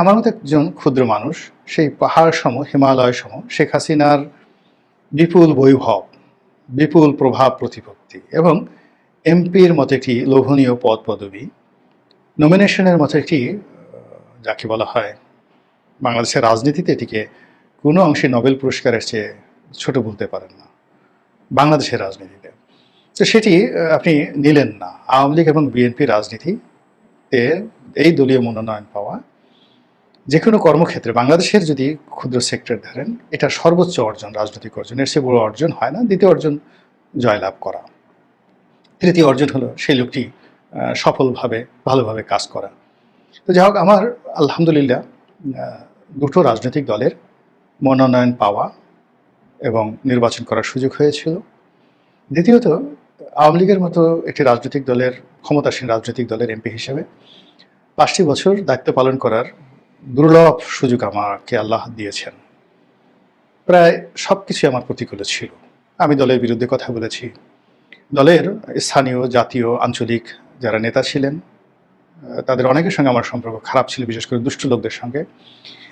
আমার মতো একজন ক্ষুদ্র মানুষ, সেই পাহাড় সম হিমালয় সম শেখ হাসিনার বিপুল বৈভব, বিপুল প্রভাব প্রতিপত্তি এবং এমপির মতো একটি লোভনীয় পদ পদবি নমিনেশনের মতো একটি যাকে বলা হয় বাংলাদেশের রাজনীতিতে এটিকে কোনো অংশে নোবেল পুরস্কারের চেয়ে ছোট বলতে পারেন না, বাংলাদেশের রাজনীতিতে। তো সেটি আপনি নিলেন না। আওয়ামী লীগ এবং বিএনপি রাজনীতিতে এই দলীয় মনোনয়ন পাওয়া যে কোনো কর্মক্ষেত্রে বাংলাদেশের যদি ক্ষুদ্র সেক্টর ধরেন, এটা সর্বোচ্চ অর্জন, রাজনৈতিক অর্জন। এর চেয়ে বড় অর্জন হয় না। দ্বিতীয় অর্জন জয়লাভ করা। তৃতীয় অর্জন হলো সেই লোকটি সফলভাবে, ভালোভাবে কাজ করা। তো যাই হোক, আমার আলহামদুলিল্লাহ দুটো রাজনৈতিক দলের মনোনয়ন পাওয়া এবং নির্বাচন করার সুযোগ হয়েছিল। দ্বিতীয়ত, আওয়ামী লীগের মতো একটি রাজনৈতিক দলের, ক্ষমতাসীন রাজনৈতিক দলের এমপি হিসেবে পাঁচটি বছর দায়িত্ব পালন করার দুর্লভ সুযোগ আমাকে আল্লাহ দিয়েছেন। প্রায় সব কিছুই আমার প্রতিকূলে ছিল। আমি দলের বিরুদ্ধে কথা বলেছি। দলের স্থানীয়, জাতীয়, আঞ্চলিক যারা নেতা ছিলেন, তাদের অনেকের সঙ্গে আমার সম্পর্ক খারাপ ছিল, বিশেষ করে দুষ্ট লোকদের সঙ্গে।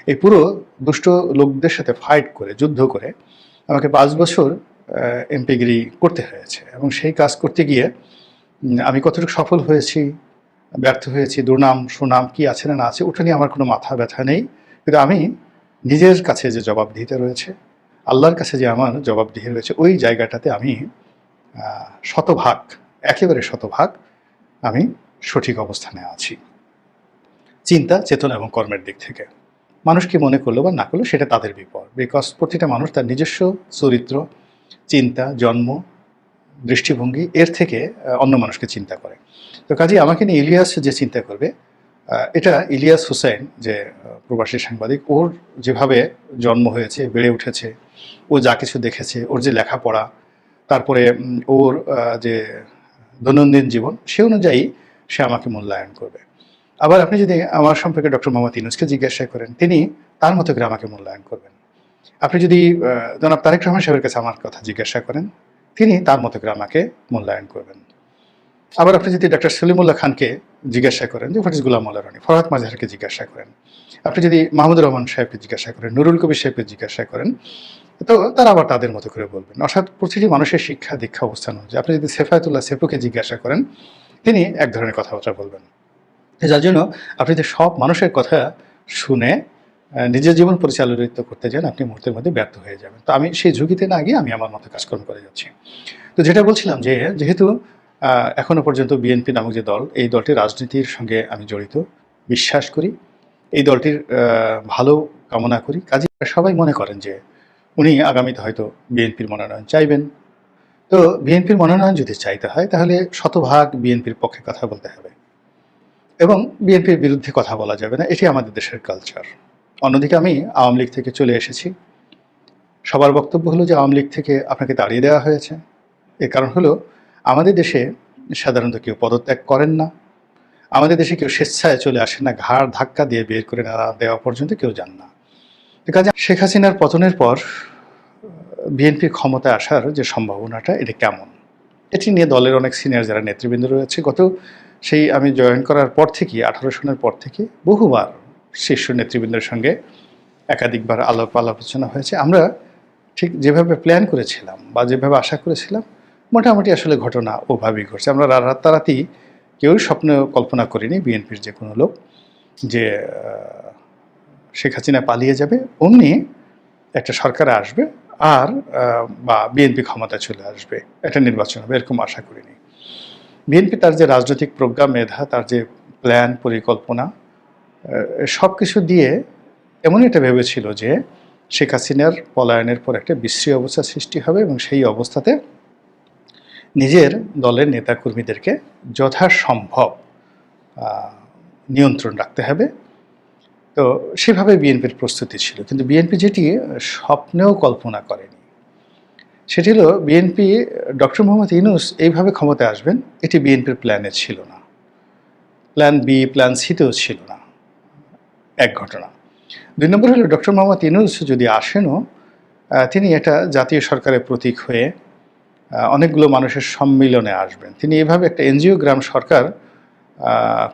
এই পুরো দুষ্ট লোকদের সাথে ফাইট করে, যুদ্ধ করে আমাকে পাঁচ বছর এমপিগিরি করতে হয়েছে এবং সেই কাজ করতে গিয়ে আমি কতটুকু সফল হয়েছি ব্যর্থ হয়েছি, দুর্নাম, সুনাম কি আছে না আছে, ওটা নিয়ে আমার কোনো মাথা ব্যথা নেই। কিন্তু আমি নিজের কাছে যে জবাবদিহিতে রয়েছে, আল্লাহর কাছে যে আমার জবাবদিহি রয়েছে, ওই জায়গাটাতে আমি শতভাগ, একেবারে শতভাগ আমি সঠিক অবস্থানে আছি। চিন্তা, চেতনা এবং কর্মের দিক থেকে। মানুষ কি মনে করল বা না করল, সেটা তাদের বিপদ। বিকজ প্রতিটা মানুষ তার নিজস্ব চরিত্র, চিন্তা, জন্ম, দৃষ্টিভঙ্গি, এর থেকে অন্য মানুষকে চিন্তা করে। তো কাজে আমাকে নিয়ে ইলিয়াস যে চিন্তা করবে এটা ইলিয়াস হোসেন যে প্রবাসী সাংবাদিক, ওর যেভাবে জন্ম হয়েছে, বেড়ে উঠেছে, ও যা কিছু দেখেছে, ওর যে লেখাপড়া, তারপরে ওর যে দৈনন্দিন জীবন, সে অনুযায়ী সে আমাকে মূল্যায়ন করবে। আবার আপনি যদি আমার সম্পর্কে ডক্টর মোহাম্মদ ইনুসকে জিজ্ঞাসা করেন, তিনি তার মতো করে আমাকে মূল্যায়ন করবেন। আপনি যদি জনাব তারেক রহমান সাহেবের কাছে আমার কথা জিজ্ঞাসা করেন, তিনি তার মতো করে আমাকে মূল্যায়ন করবেন। আবার আপনি যদি ডক্টর সলিমুল্লাহ খানকে জিজ্ঞাসা করেন যে হোয়াট ইজ গুলাম মোল্লা রানী ফরহাদ মাজহারকে জিজ্ঞাসা করেন। আপনি যদি মাহমুদুর রহমান সাহেবকে জিজ্ঞাসা করেন, নুরুল কবির সাহেবকে জিজ্ঞাসা করেন, তো তারা আবার তাদের মতো করে বলবেন। অর্থাৎ প্রতিটি মানুষের শিক্ষা, দীক্ষা, অবস্থান অনুযায়ী আপনি যদি সেফায়তুল্লাহ সেপুকে জিজ্ঞাসা করেন, তিনি এক ধরনের কথাবার্তা বলবেন। যার জন্য আপনি যে সব মানুষের কথা শুনে নিজের জীবন পরিচালিত করতে যান, আপনি মুহূর্তের মধ্যে ব্যর্থ হয়ে যাবেন। তো আমি সেই ঝুঁকিতে না গিয়ে আমি আমার মতো কাজকর্ম করে যাচ্ছি। তো যেটা বলছিলাম যে, যেহেতু আহ, এখনও পর্যন্ত বিএনপি নামক যে দল এই দলটি রাজনীতির সঙ্গে আমি জড়িত। বিশ্বাস করি এই দলটির ভালো কামনা করি। কাজে সবাই মনে করেন যে উনি আগামীতে হয়তো বিএনপির মনোনয়ন চাইবেন। তো বিএনপির মনোনয়ন যদি চাইতে হয় তাহলে শতভাগ বিএনপির পক্ষে কথা বলতে হবে। এবং বিএনপির বিরুদ্ধে কথা বলা যাবে না এটি আমাদের দেশের কালচার অন্যদিকে আমি আওয়ামী লীগ থেকে চলে এসেছি। সবার বক্তব্য হলো যে আওয়ামী লীগ থেকে আপনাকে তাড়িয়ে দেওয়া হয়েছে। এর কারণ হলো আমাদের দেশে সাধারণত কেউ পদত্যাগ করেন না। আমাদের দেশে কেউ স্বেচ্ছায় চলে আসেন না, ঘাড় ধাক্কা দিয়ে বের করে না দেওয়া পর্যন্ত কেউ যান না। কাজে শেখ হাসিনার পতনের পর বিএনপির ক্ষমতায় আসার যে সম্ভাবনাটা, এটা কেমন? এটি নিয়ে দলের অনেক সিনিয়র যারা নেতৃবৃন্দ রয়েছে, গত সেই আমি জয়েন করার পর থেকে আঠারো সনের পর থেকে বহুবার শীর্ষ নেতৃবৃন্দের সঙ্গে একাধিকবার আলাপ আলোচনা হয়েছে। আমরা ঠিক যেভাবে প্ল্যান করেছিলাম বা যেভাবে আশা করেছিলাম মোটামুটি আসলে ঘটনা ওভাবেই ঘটছে। আমরা রাতারাতি কেউই স্বপ্ন কল্পনা করিনি বিএনপির যে কোনো লোক যে শেখ হাসিনা পালিয়ে যাবে, অমনি একটা সরকার আসবে আর বা বিএনপি ক্ষমতা চলে আসবে একটা নির্বাচন হবে এরকম আশা করিনি। বিএনপি তার যে রাজনৈতিক প্রজ্ঞা মেধা, তার যে প্ল্যান, পরিকল্পনা সব কিছু দিয়ে এমন এটা ভেবেছিল যে শেখ হাসিনার পলায়নের পর একটা বিশ্রী অবস্থা সৃষ্টি হবে এবং সেই অবস্থাতে নিজের দলের নেতাকর্মীদেরকে যথাসম্ভব নিয়ন্ত্রণ রাখতে হবে। তো সেভাবে বিএনপির প্রস্তুতি ছিল। কিন্তু বিএনপি যেটি, স্বপ্নেও কল্পনা করেনি। সেটি হলো বিএনপি, ডক্টর মোহাম্মদ ইউনুস এইভাবে ক্ষমতায় আসবেন, এটি বিএনপির প্ল্যানে ছিল না। প্ল্যান বি, প্ল্যান সিতেও ছিল না। এক ঘটনা। দুই নম্বর হলো ডক্টর মোহাম্মদ ইউনুস যদি আসেনও তিনি একটা জাতীয় সরকারের প্রতীক হয়ে অনেকগুলো মানুষের সম্মিলনে আসবেন। তিনি এভাবে একটা এনজিও গ্রাম সরকার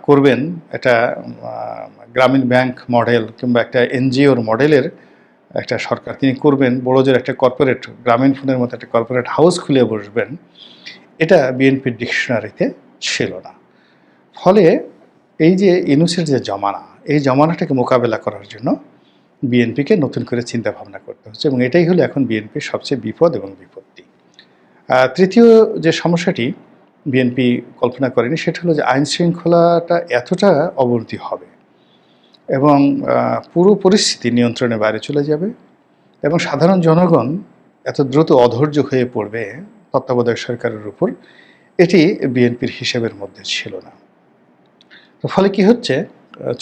করবেন আহ, গ্রামীণ ব্যাংক মডেল কিংবা একটা এনজিওর মডেলের একটা সরকার তিনি করবেন। বড়জোর একটা কর্পোরেট গ্রামীণ ফোনের মতো একটা কর্পোরেট হাউস খুলে বসবেন। এটা বিএনপির ডিকশনারিতে ছিল না। ফলে এই যে ইনুসের যে জমানা এই জমানাটাকে মোকাবেলা করার জন্য বিএনপিকে নতুন করে চিন্তা ভাবনা করতে হচ্ছে এবং এটাই হলো এখন বিএনপির সবচেয়ে বিপদ এবং আহ, তৃতীয় যে সমস্যাটি বিএনপি কল্পনা করেনি, সেটা হলো যে আইন শৃঙ্খলাটা এতটা অবনতি হবে এবং পুরো পরিস্থিতি নিয়ন্ত্রণের বাইরে চলে যাবে এবং সাধারণ জনগণ এত দ্রুত অধৈর্য হয়ে পড়বে তত্ত্বাবধায়ক সরকারের উপর, এটি বিএনপির হিসেবের মধ্যে ছিল না। তো ফলে কি হচ্ছে?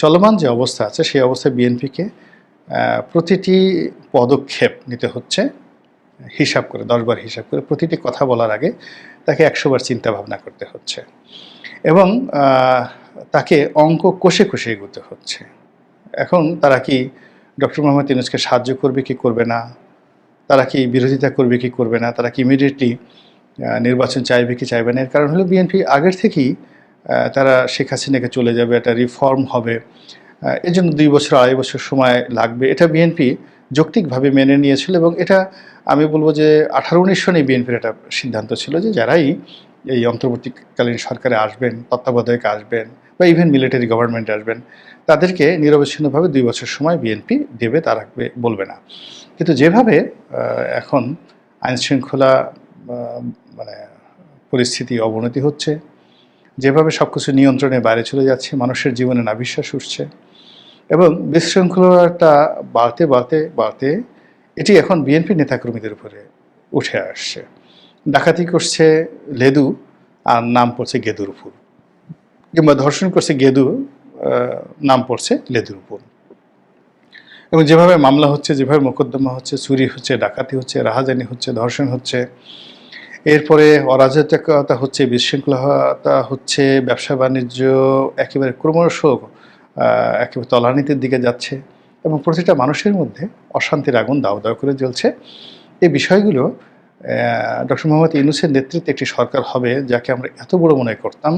চলমান যে অবস্থা আছে, সেই অবস্থায় বিএনপিকে প্রতিটি পদক্ষেপ নিতে হচ্ছে। হিসাব করে দশবার হিসাব করে প্রতিটি কথা বলার আগে তাকে একশোবার চিন্তা ভাবনা করতে হচ্ছে। এবং তাকে অঙ্ক কষে কষে এগোতে হচ্ছে। এখন তারা কি ডক্টর মোহাম্মদ ইউনুসকে সাহায্য করবে কি করবে না? তারা কি বিরোধিতা করবে কি করবে না? তারা কি ইমিডিয়েটলি নির্বাচন চাইবে কি চাইবে না? এর কারণ হলো বিএনপি আগের থেকেই তারা শেখ হাসিনাকে চলে যাবে একটা রিফর্ম হবে। আহ, এর জন্য দুই বছর আড়াই বছর সময় লাগবে। এটা বিএনপি যৌক্তিকভাবে মেনে নিয়েছিল এবং এটা আমি বলব যে আঠারো উনিশ সনে বিএনপির একটা সিদ্ধান্ত ছিল যে যারাই এই অন্তর্বর্তীকালীন সরকারে আসবেন, তত্ত্বাবধায়ক আসবেন বা ইভেন মিলিটারি গভর্নমেন্টে আসবেন, তাদেরকে নিরবচ্ছিন্নভাবে দুই বছর সময় বিএনপি দেবে তারা বলবে না। কিন্তু যেভাবে এখন আইন শৃঙ্খলা মানে পরিস্থিতি অবনতি হচ্ছে, যেভাবে সব কিছু নিয়ন্ত্রণের বাইরে চলে যাচ্ছে, মানুষের জীবনে নাবিশ্বাস উঠছে এবং বিশৃঙ্খলাটা বাড়তে বাড়তে বাড়তে এটি এখন বিএনপি নেতাকর্মীদের উপরে উঠে আসছে। ডাকাতি করছে লেদু আর নাম পড়ছে গেদুর উপর কিংবা ধর্ষণ করছে গেদু নাম পড়ছে লেদুর উপর এবং যেভাবে মামলা হচ্ছে, যেভাবে মোকদ্দমা হচ্ছে, চুরি হচ্ছে, ডাকাতি হচ্ছে, রাহাজানি হচ্ছে, ধর্ষণ হচ্ছে, এরপরে অরাজকতা হচ্ছে, বিশৃঙ্খলতা হচ্ছে, ব্যবসা বাণিজ্য একেবারে ক্রমশ একেবারে তলানিতের দিকে যাচ্ছে এবং প্রতিটা মানুষের মধ্যে অশান্তির আগুন দাও দাও করে জ্বলছে। এই বিষয়গুলো ডক্টর মোহাম্মদ ইউনুসের নেতৃত্বে একটি সরকার হবে যাকে আমরা এত বড় মনে করতাম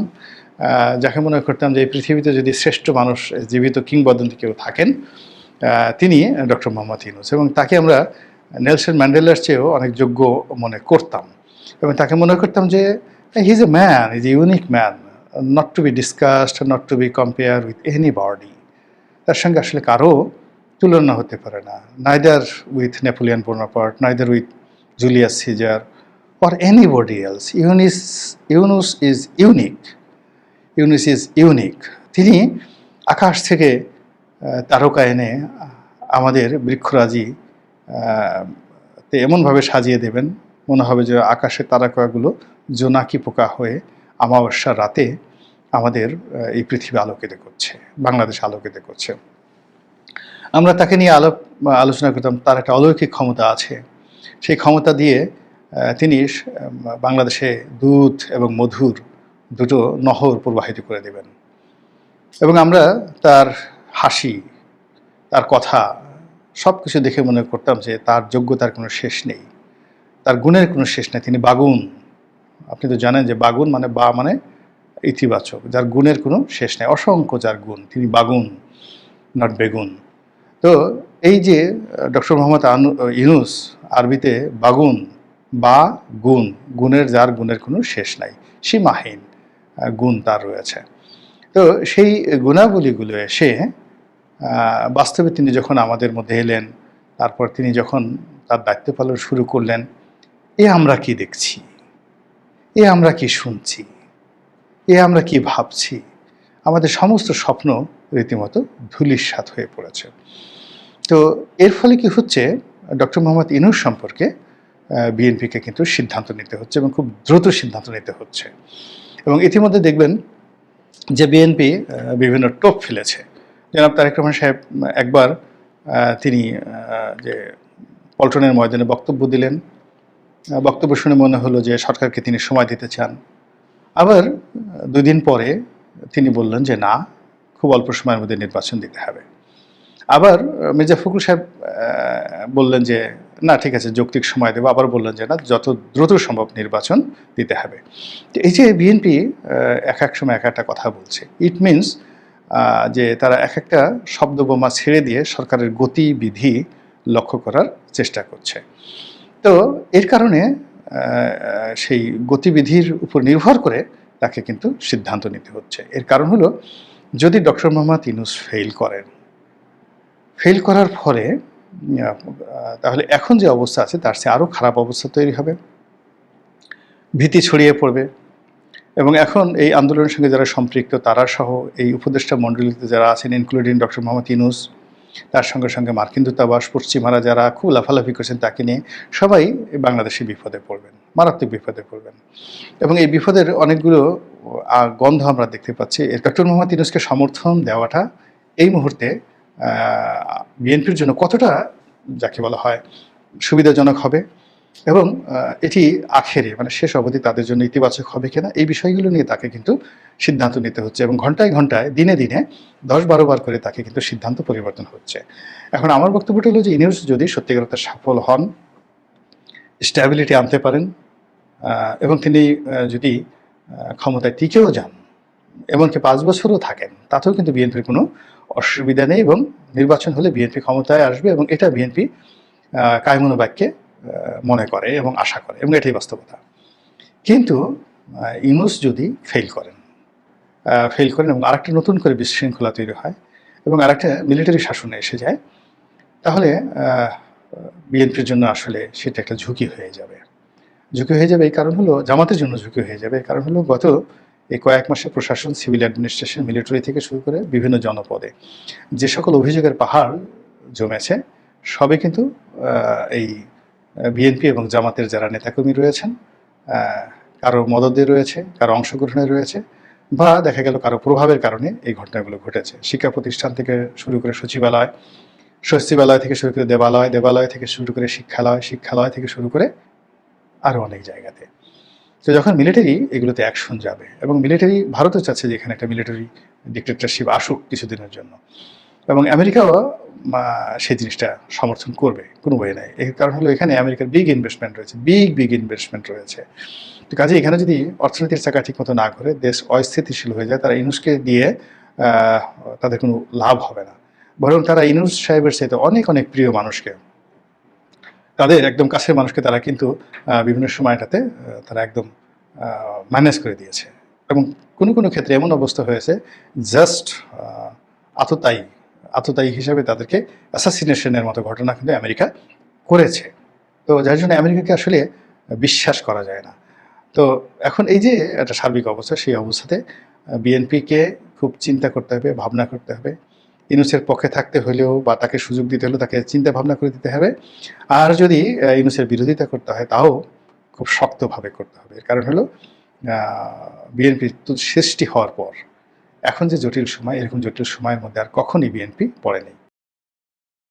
যাকে মনে করতাম যে এই পৃথিবীতে যদি শ্রেষ্ঠ মানুষ, জীবিত কিংবদন্তি কেউ থাকেন তিনি ডক্টর মোহাম্মদ ইউনুস এবং তাকে আমরা নেলসন ম্যান্ডেলার চেয়েও অনেক যোগ্য মনে করতাম এবং তাকে মনে করতাম যে he is a man is a unique man not to be discussed not to be compare with anybody তার সঙ্গে আসলে কারও তুলনা হতে পারে না neither with Napoleon Bonaparte neither with Julius Caesar or anybody else Yunus Yunus is unique Yunus is unique তিনি আকাশ থেকে তারকা এনে আমাদের বৃক্ষরাজি তে এমনভাবে সাজিয়ে দেবেন। মনে হবে যে আকাশের তারকাগুলো জোনাকি পোকা হয়ে অমাবস্যার রাতে আমাদের এই পৃথিবী আলোকিত করছে, বাংলাদেশ আলোকিত করছে। আমরা তাকে নিয়ে আলোপ আলোচনা করতাম, তার একটা অলৌকিক ক্ষমতা আছে। সেই ক্ষমতা দিয়ে তিনি বাংলাদেশে দুধ এবং মধুর দুটো নহর প্রবাহিত করে দেবেন। এবং আমরা তার হাসি, তার কথা সব কিছু দেখে মনে করতাম যে তার যোগ্যতার কোনো শেষ নেই। তার গুণের কোনো শেষ নেই। তিনি বাগুন। আপনি তো জানেন যে বাগুন মানে বা মানে ইতিবাচক, যার গুণের কোনো শেষ নেই। অসংখ্য যার গুণ, তিনি বাগুন নট বেগুন। তো এই যে ডক্টর মোহাম্মদ আনু ইউনুস আরবিতে বাগুন, বা গুণ, গুণের যার গুণের কোনো শেষ নাই, সীমাহীন গুণ তার রয়েছে। তো সেই গুণাবলীগুলো এসে বাস্তবে তিনি যখন আমাদের মধ্যে এলেন, তারপর তিনি যখন তার দায়িত্ব পালন শুরু করলেন, এ আমরা কি দেখছি? এ আমরা কি শুনছি? এ আমরা কি ভাবছি? আমাদের সমস্ত স্বপ্ন রীতিমতো ধুলিস্বাত হয়ে পড়েছে। তো এর ফলে কি হচ্ছে? ডক্টর মোহাম্মদ ইনুর সম্পর্কে বিএনপিকে কিন্তু সিদ্ধান্ত নিতে হচ্ছে এবং খুব দ্রুত সিদ্ধান্ত নিতে হচ্ছে। এবং ইতিমধ্যে দেখবেন যে বিএনপি বিভিন্ন টোপ ফেলেছে। জনাব তারেক রহমান সাহেব একবার তিনি যে পল্টনের ময়দানে বক্তব্য দিলেন। বক্তব্য শুনে মনে হলো যে সরকারকে তিনি সময় দিতে চান। আবার দুই দিন পরে তিনি বললেন যে না, খুব অল্প সময়ের মধ্যে নির্বাচন দিতে হবে। আবার মির্জা ফখরুল সাহেব বললেন যে না, ঠিক আছে, যৌক্তিক সময় দেবো। আবার বললেন যে না, যত দ্রুত সম্ভব নির্বাচন দিতে হবে। এই যে বিএনপি এক এক সময় এক একটা কথা বলছে ইট মিনস যে তারা এক একটা শব্দ বোমা ছেড়ে দিয়ে সরকারের গতিবিধি লক্ষ্য করার চেষ্টা করছে। তো এর কারণে সেই গতিবিধির উপর নির্ভর করে তাকে কিন্তু সিদ্ধান্ত নিতে হচ্ছে। এর কারণ হলো, যদি ডক্টর মোহাম্মদ ইনুস ফেল করেন ফেল করার ফলে তাহলে এখন যে অবস্থা আছে, তার চেয়ে আরও খারাপ অবস্থা তৈরি হবে। ভীতি ছড়িয়ে পড়বে। এবং এখন এই আন্দোলনের সঙ্গে যারা সম্পৃক্ত, তারা সহ এই উপদেষ্টা মণ্ডলীতে যারা আছেন ইনক্লুডিং ডক্টর মোহাম্মদ ইনুস তার সঙ্গে সঙ্গে মার্কিন দূতাবাস, পশ্চিমারা যারা খুব লাফালাফি করছেন তাকে নিয়ে সবাই বাংলাদেশে বিপদে পড়বেন, মারাত্মক বিপদে পড়বেন। এবং এই বিপদের অনেকগুলো গন্ধ আমরা দেখতে পাচ্ছি। ডক্টর মোহাম্মদ ইনুসকে সমর্থন দেওয়াটা এই মুহূর্তে বিএনপির জন্য কতটা, যাকে বলা হয়, সুবিধাজনক হবে? এবং এটি আখেরে মানে শেষ অবধি তাদের জন্য ইতিবাচক হবে কিনা, এই বিষয়গুলো নিয়ে তাকে কিন্তু সিদ্ধান্ত নিতে হচ্ছে এবং ঘন্টায় ঘন্টায়, দিনে দিনে দশ বারো বার করে তাকে কিন্তু সিদ্ধান্ত পরিবর্তন হচ্ছে। এখন আমার বক্তব্যটা হলো যে ইনিউস যদি সত্যিকার সফল হন স্ট্যাবিলিটি আনতে পারেন এবং তিনি যদি ক্ষমতায় টিকেও যান, এমনকি পাঁচ বছরও থাকেন, তাতেও কিন্তু বিএনপির কোনো অসুবিধা নেই এবং নির্বাচন হলে বিএনপি ক্ষমতায় আসবে এবং এটা বিএনপি কায়মনো বাক্যে মনে করে এবং আশা করে এবং এটাই বাস্তবতা। কিন্তু ইউনুস যদি ফেল করেন ফেল করেন এবং আরেকটা নতুন করে বিশৃঙ্খলা তৈরি হয় এবং আরেকটা মিলিটারি শাসনে এসে যায়, তাহলে বিএনপির জন্য আসলে সেটা একটা ঝুঁকি হয়ে যাবে। ঝুঁকি হয়ে যাবে এই কারণ হলো, জামাতের জন্য ঝুঁকি হয়ে যাবে কারণ হলো গত এই কয়েক মাসে প্রশাসন সিভিল অ্যাডমিনিস্ট্রেশন মিলিটারি থেকে শুরু করে বিভিন্ন জনপদে যে সকল অভিযোগের পাহাড় জমেছে সবে কিন্তু এই বিএনপি এবং জামাতের যারা নেতাকর্মী রয়েছেন কারও মদদে রয়েছে, কারও অংশগ্রহণে রয়েছে বা দেখা গেল কারও প্রভাবের কারণে এই ঘটনাগুলো ঘটেছে। শিক্ষা প্রতিষ্ঠান থেকে শুরু করে সচিবালয় সচিবালয় থেকে শুরু করে দেবালয় দেবালয় থেকে শুরু করে শিক্ষালয় শিক্ষালয় থেকে শুরু করে আরও অনেক জায়গাতে। তো যখন মিলিটারি এগুলোতে অ্যাকশন যাবে এবং মিলিটারি, ভারতও চাচ্ছে যে এখানে একটা মিলিটারি ডিক্টেটরশিপ আসুক কিছুদিনের জন্য। এবং আমেরিকাও সেই জিনিসটা সমর্থন করবে কোনো বই নাই। এর কারণ হলো এখানে আমেরিকার বিগ ইনভেস্টমেন্ট রয়েছে বিগ বিগ ইনভেস্টমেন্ট রয়েছে। তো কাজে এখানে যদি অর্থনীতির চাকা ঠিক মতো না করে দেশ অস্থিতিশীল হয়ে যায়, তারা ইনুসকে দিয়ে তাদের কোনো লাভ হবে না। বরং তারা ইনুস সাহেবের সাথে অনেক অনেক প্রিয় মানুষকে, তাদের একদম কাছের মানুষকে তারা কিন্তু বিভিন্ন সময়টাতে তারা একদম ম্যানেজ করে দিয়েছে। এবং কোনো কোনো ক্ষেত্রে এমন অবস্থা হয়েছে জাস্ট আততায়ী আততায়ী হিসাবে তাদেরকে অ্যাসাসিনেশনের মতো ঘটনা কিন্তু আমেরিকা করেছে। তো যার জন্য আমেরিকাকে আসলে বিশ্বাস করা যায় না। তো এখন এই যে একটা সার্বিক অবস্থা, সেই অবস্থাতে বিএনপিকে খুব চিন্তা করতে হবে, ভাবনা করতে হবে। ইনুসের পক্ষে থাকতে হলেও বা তাকে সুযোগ দিতে হলেও তাকে চিন্তা ভাবনা করে দিতে হবে। আর যদি ইনুসের বিরোধিতা করতে হয়, তাও খুব শক্তভাবে করতে হবে। কারণ হলো বিএনপি সৃষ্টি হওয়ার পর এখন যে জটিল সময় এরকম জটিল সময়ের মধ্যে আর কখনই বিএনপি পড়েনি।